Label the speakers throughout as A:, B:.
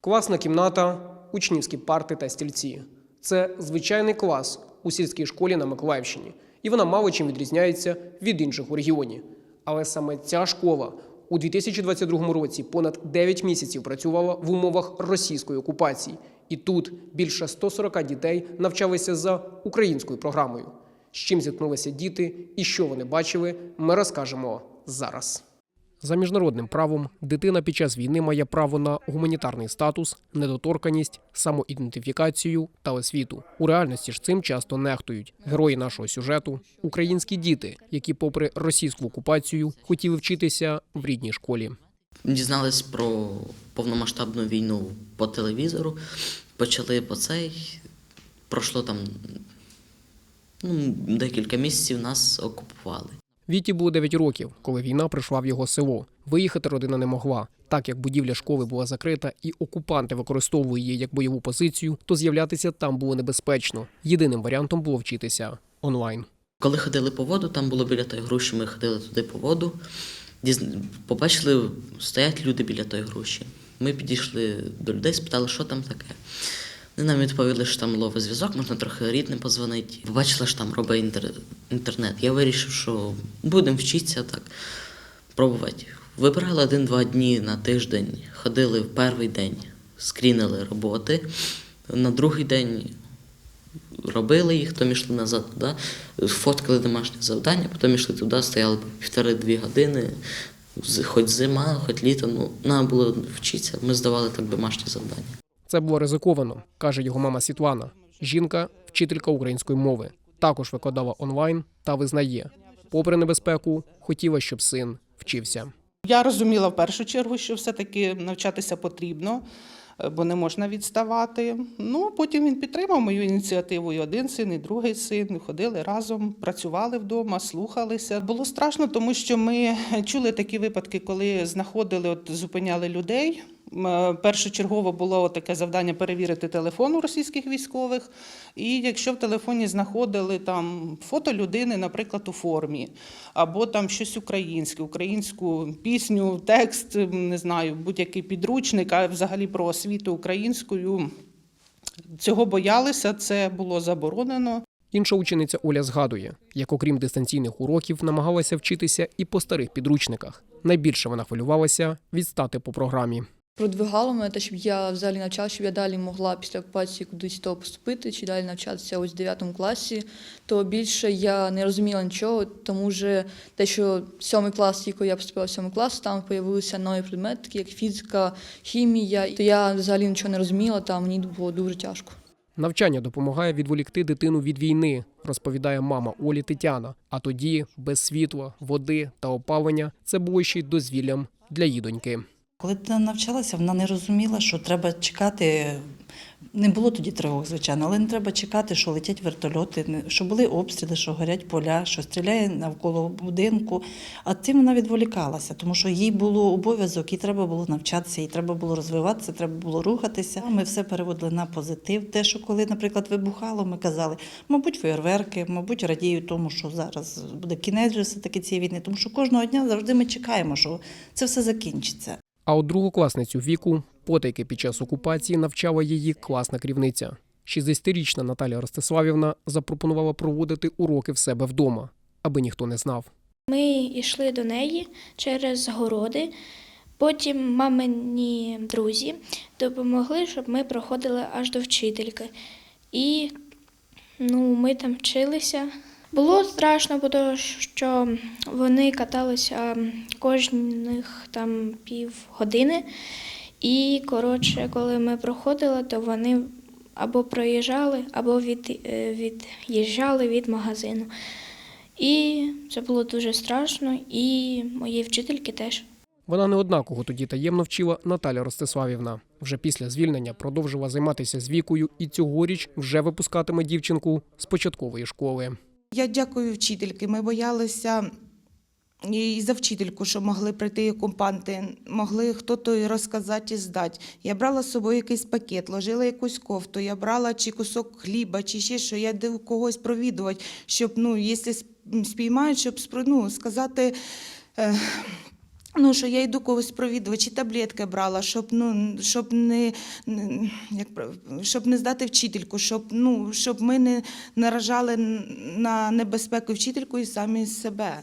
A: Класна кімната, учнівські парти та стільці. Це звичайний клас у сільській школі на Миколаївщині, і вона мало чим відрізняється від інших у регіоні. Але саме ця школа у 2022 році понад 9 місяців працювала в умовах російської окупації, і тут більше 140 дітей навчалися за українською програмою. З чим зіткнулися діти і що вони бачили, ми розкажемо зараз. За міжнародним правом дитина під час війни має право на гуманітарний статус, недоторканість, самоідентифікацію та освіту. У реальності ж цим часто нехтують. Герої нашого сюжету українські діти, які, попри російську окупацію, хотіли вчитися в рідній школі.
B: Дізнались про повномасштабну війну по телевізору, почали по цей. Пройшло там ну, декілька місяців нас окупували.
A: Віті було 9 років, коли війна прийшла в його село. Виїхати родина не могла. Так як будівля школи була закрита і окупанти використовували її як бойову позицію, то з'являтися там було небезпечно. Єдиним варіантом було вчитися онлайн.
B: Коли ходили по воду, там було біля тої груші, ми ходили туди по воду. Побачили, стоять люди біля тої груші. Ми підійшли до людей, спитали, що там таке. Вони нам відповіли, що там ловить зв'язок, можна трохи рідним позвонити. Побачила, що там робить інтер... інтернет. Я вирішив, що будемо вчитися так, пробувати. Вибирали один-два дні на тиждень, ходили в перший день, скрінили роботи. На другий день робили їх, потім йшли назад туди, фоткали домашнє завдання, потім йшли туди, стояли півтори-дві години, хоч зима, хоч літо, ну, нам було вчитися, ми здавали так домашнє завдання.
A: Це було ризиковано, каже його мама Світлана. Жінка, вчителька української мови, також викладала онлайн та визнає, попри небезпеку, хотіла, щоб син вчився.
C: Я розуміла в першу чергу, що все-таки навчатися потрібно, е, бо не можна відставати. Ну, потім він підтримав мою ініціативу. І один син, і другий син. Ходили разом, працювали вдома, слухалися. Було страшно, тому що ми чули такі випадки, коли знаходили, от зупиняли людей. Е, Першочергово було таке завдання перевірити телефон у російських військових. І якщо в телефоні знаходили там фото людини, наприклад, у формі, або там щось українське, українську пісню, текст, не знаю, будь-який підручник, а взагалі про освіту українською. Цього боялися, це було заборонено.
A: Інша учениця Оля згадує, як окрім дистанційних уроків намагалася вчитися і по старих підручниках. Найбільше вона хвилювалася відстати по програмі.
D: Продвигало мене те, щоб я взагалі навчалася, щоб я далі могла після окупації кудись то поступити чи далі навчатися ось в 9 класі, то більше я не розуміла нічого, тому що те, що сьомий клас, тільки я поступила в сьомий клас, там з'явилися нові предмети, такі як фізика, хімія, то я взагалі нічого не розуміла, та мені було дуже тяжко.
A: Навчання допомагає відволікти дитину від війни, розповідає мама Олі Тетяна. А тоді, без світла, води та опалення, це було ще й дозвіллям для її доньки.
E: Коли дитина навчалася, вона не розуміла, що треба чекати. Не було тоді тривог, звичайно, але не треба чекати, що летять вертольоти, що були обстріли, що горять поля, що стріляє навколо будинку. А тим вона відволікалася, тому що їй було обов'язок, їй треба було навчатися, їй треба було розвиватися, треба було рухатися. Ми все переводили на позитив. Те, що коли, наприклад, вибухало, ми казали, мабуть, фейерверки, мабуть, радіють тому, що зараз буде кінець все-таки цієї війни, тому що кожного дня завжди ми чекаємо, що це все закінчиться.
A: А от другокласницю віку потайки під час окупації навчала її класна керівниця. 60-річна Наталя Ростиславівна запропонувала проводити уроки в себе вдома, аби ніхто не знав.
F: Ми йшли до неї через городи. Потім мамині друзі допомогли, щоб ми проходили аж до вчительки. І ну, ми там вчилися. Було страшно, бо що вони каталися кожних там півгодини. І, коротше, коли ми проходили, то вони або проїжджали, або від, е, від'їжджали від магазину. І це було дуже страшно, і моїй вчительки теж.
A: Вона не однаково тоді таємно вчила Наталя Ростиславівна. Вже після звільнення продовжила займатися з вікою і цьогоріч вже випускатиме дівчинку з початкової школи.
G: Я дякую вчительки. Ми боялися і за вчительку, що могли прийти окупанти, могли хто-то розказати і здати. Я брала з собою якийсь пакет, ложила якусь кофту, я брала чи кусок хліба, чи ще що. Я див когось провідувати, щоб, ну, якщо спіймають, щоб ну, сказати. Ну, що я йду когось провідувати, чи таблетки брала, щоб, ну, щоб, не, як, щоб не здати вчительку, щоб, ну, щоб ми не наражали на небезпеку вчительку і самі себе.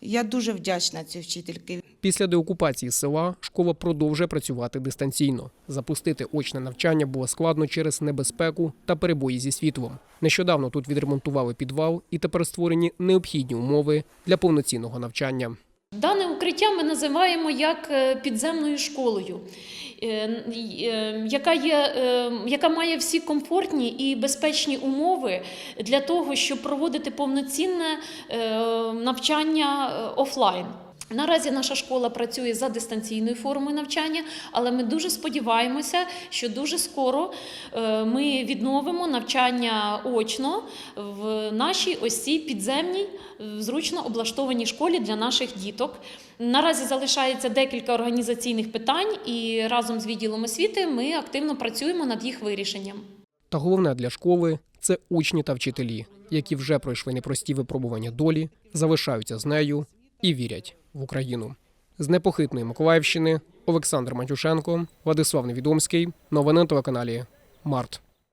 G: Я дуже вдячна цій вчительці.
A: Після деокупації села школа продовжує працювати дистанційно. Запустити очне навчання було складно через небезпеку та перебої зі світлом. Нещодавно тут відремонтували підвал і тепер створені необхідні умови для повноцінного навчання.
H: Дане укриття ми називаємо як е, підземною школою, е, е, яка, є, яка має всі комфортні і безпечні умови для того, щоб проводити повноцінне навчання офлайн. Наразі наша школа працює за дистанційною формою навчання, але ми дуже сподіваємося, що дуже скоро е, ми відновимо навчання очно в нашій ось цій підземній, зручно облаштованій школі для наших діток. Наразі залишається декілька організаційних питань, і разом з відділом освіти ми активно працюємо над їх вирішенням.
A: Та головне для школи це учні та вчителі, які вже пройшли непрості випробування долі, залишаються з нею і вірять в Україну. З непохитної Миколаївщини Олександр Матюшенко, Владислав Невідомський. Новини на телеканалі Март.